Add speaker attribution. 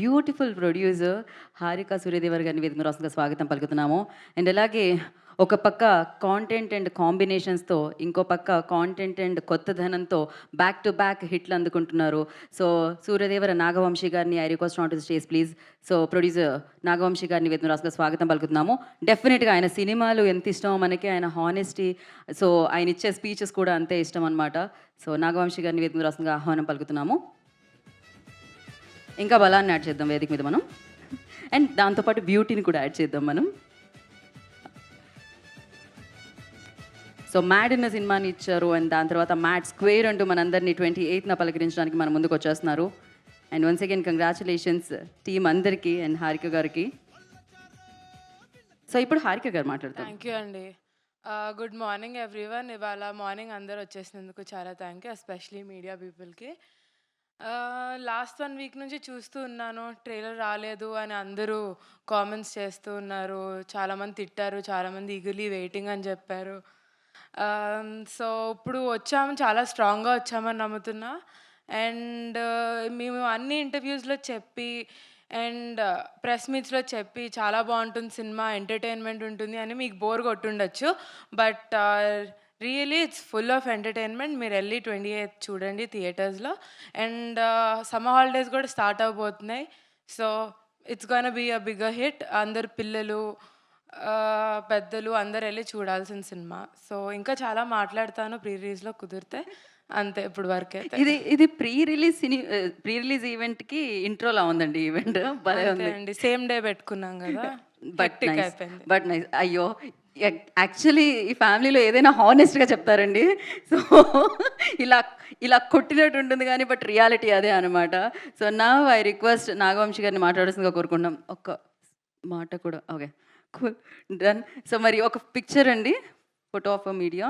Speaker 1: Beautiful producer Harika Suryadevar గారిని వేదిక మీద రాసుగా స్వాగతం పలుకుతున్నాము. అండ్ అలాగే ఒక పక్క కాంటెంట్ అండ్ కాంబినేషన్స్తో ఇంకో పక్క కాంటెంట్ అండ్ కొత్త ధనంతో బ్యాక్ టు బ్యాక్ హిట్లు అందుకుంటున్నారు. సో సూర్యదేవర నాగవంశీ గారిని I request not stage please. So producer Nagavamsi గారిని వేదిక రాసుగా స్వాగతం పలుకుతున్నాము. డెఫినెట్గా ఆయన సినిమాలు ఎంత ఇష్టమో మనకి ఆయన హానెస్టీ సో ఆయన ఇచ్చే స్పీచెస్ కూడా అంతే ఇష్టం అనమాట సో నాగవంశీ గారిని వేదిక రాసుగా ఆహ్వానం పలుకుతున్నాము. ఇంకా బలాన్ని యాడ్ చేద్దాం వేదిక మీద మనం. అండ్ దాంతోపాటు బ్యూటీని కూడా యాడ్ చేద్దాం మనం. సో మ్యాడ్ అన్న సినిమాని ఇచ్చారు అండ్ దాని తర్వాత మ్యాడ్ స్క్వేర్ అంటూ మనందరినీ ట్వంటీ ఎయిత్న పలకరించడానికి మన ముందుకు వచ్చేస్తున్నారు. And once again congratulations team అందరికీ అండ్ హారిక గారికి. సో ఇప్పుడు హారిక గారు మాట్లాడతాం
Speaker 2: థ్యాంక్ యూ అండి. గుడ్ మార్నింగ్ ఎవ్రీవన్ ఇవాళ మార్నింగ్ అందరు వచ్చేసినందుకు చాలా థ్యాంక్ యూ ఎస్పెషలీ మీడియా పీపుల్కి లాస్ట్ వన్ వీక్ నుంచి చూస్తూ ఉన్నాను. ట్రైలర్ రాలేదు అని అందరూ కామెంట్స్ చేస్తూ ఉన్నారు. చాలామంది తిట్టారు చాలామంది ఈగలీ వెయిటింగ్ అని చెప్పారు. సో ఇప్పుడు వచ్చాము చాలా స్ట్రాంగ్గా వచ్చామని నమ్ముతున్నా. అండ్ మేము అన్ని ఇంటర్వ్యూస్లో చెప్పి అండ్ ప్రెస్ మీట్స్లో చెప్పి చాలా బాగుంటుంది సినిమా ఎంటర్టైన్మెంట్ ఉంటుంది అని మీకు bore కొట్టుండొచ్చు. But really it's full of entertainment మీరు వెళ్ళి ట్వంటీ ఎయిత్ చూడండి థియేటర్స్లో. అండ్ సమ్మర్ హాలిడేస్ కూడా start అవబోతున్నాయి. So it's gonna be a bigger hit అందరు పిల్లలు పెద్దలు అందరు వెళ్ళి చూడాల్సిన సినిమా. సో ఇంకా చాలా మాట్లాడతాను ప్రీ రిలీజ్లో కుదిరితే. అంతే ఇప్పుడు వరకే
Speaker 1: ఇది ఇది pre release cine pre release ఈవెంట్కి ఇంట్రోలా ఉందండి ఈవెంట్.
Speaker 2: అండి సేమ్ డే పెట్టుకున్నాం కదా.
Speaker 1: But but nice. అయ్యో యాక్చువల్లీ ఈ ఫ్యామిలీలో ఏదైనా హానెస్ట్గా చెప్తారండి. సో ఇలా ఇలా కొట్టినట్టు ఉంటుంది కానీ బట్ రియాలిటీ అదే అనమాట సో నా ఐ రిక్వెస్ట్ నాగవంశి గారిని మాట్లాడాల్సిందిగా కోరుకుంటున్నాం. ఒక్క మాట కూడా ఓకే. కూల్ డన్ సో మరి ఒక పిక్చర్ అండి. Photo of media